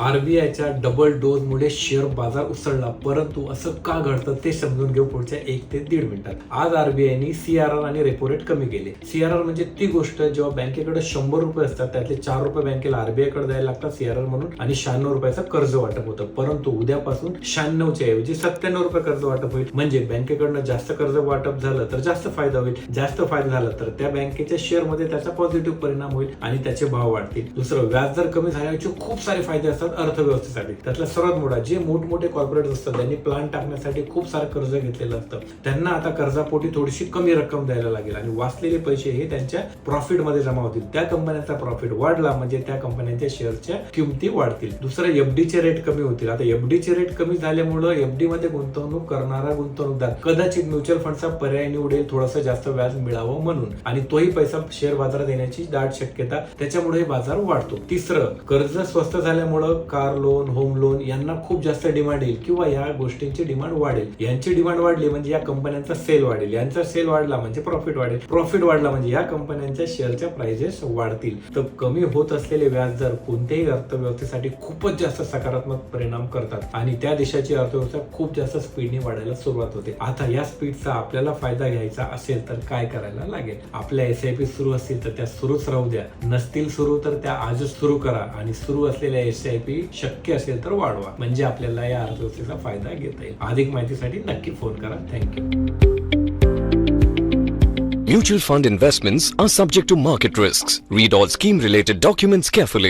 आरबीआयच्या double dose मुळे share बाजार उसळला. परंतु असं का घडतं ते समजून घेऊ पुढच्या एक ते दीड मिनिटात. आज आरबीआयने सीआरआर आणि रेपो रेट कमी केले. सीआरआर म्हणजे ती गोष्ट जेव्हा बँकेकडे शंभर रुपये असतात त्यातले चार रुपये बँकेला आरबीआयकडे द्यायला लागतात सीआरआर म्हणून आणि शहाण्णव रुपयाचं कर्ज वाटप होतं. परंतु उद्यापासून शहाण्णवच्या ऐवजी सत्त्याण्णव रुपये कर्ज वाटप होईल. म्हणजे बँकेकडनं जास्त कर्ज वाटप झालं तर जास्त फायदा होईल. जास्त फायदा झाला तर त्या बँकेच्या शेअरमध्ये त्याचा पॉझिटिव्ह परिणाम होईल आणि त्याचे भाव वाढतील. दुसरं व्याज दर कमी झाल्याचे खूप सारे फायदे असतात. अर्थव्यवस्थेसाठी. त्यातला सर्वात मोठा जे मोठमोठे कॉर्पोरेट असतात त्यांनी प्लान टाकण्यासाठी खूप सारं कर्ज घेतलेलं असतं. त्यांना आता कर्जापोटी थोडीशी कमी रक्कम द्यायला लागेल. आणि वाचलेले पैसे हे त्यांच्या प्रॉफिटमध्ये जमा होतील. त्या कंपन्यांचा प्रॉफिट वाढला म्हणजे त्या कंपन्यांच्या शेअरच्या किमती वाढतील. दुसरं एफडी चे रेट कमी होतील. आता एफडी चे रेट कमी झाल्यामुळं एफडी मध्ये गुंतवणूक करणारा गुंतवणूकदार कदाचित म्युच्युअल फंडचा पर्याय निवडेल थोडंसं जास्त व्याज मिळावं म्हणून. आणि तोही पैसा शेअर बाजारात येण्याची दाट शक्यता त्याच्यामुळे बाजार वाढतो. तिसरं कर्ज स्वस्त झाल्यामुळं कार लोन होम लोन यांना खूप जास्त डिमांड येईल किंवा या गोष्टींची डिमांड वाढेल. यांची डिमांड वाढली म्हणजे या कंपन्यांचा सेल वाढेल. यांचा सेल वाढला म्हणजे प्रॉफिट वाढेल. प्रॉफिट वाढला म्हणजे या कंपन्यांच्या शेअरच्या प्राइजेस वाढतील. तर कमी होत असलेले व्याजदर कोणत्याही अर्थव्यवस्थेसाठी खूपच जास्त सकारात्मक परिणाम करतात. आणि त्या देशाची अर्थव्यवस्था खूप जास्त स्पीडने वाढायला सुरुवात होते. आता या स्पीडचा आपल्याला फायदा घ्यायचा असेल तर काय करायला लागेल? आपल्या एस आय पी सुरू असतील तर त्या सुरूच राहू द्या. नसतील सुरू तर त्या आजच सुरू करा. आणि सुरू असलेल्या एस आय पी शक्य असेल तर वाढवा म्हणजे आपल्याला या अर्थव्यवस्थेचा फ़ायदा घेता येईल अधिक माहितीसाठी नक्की फ़ोन करा thank you Mutual fund investments are subject to market risks. Read all scheme related documents carefully.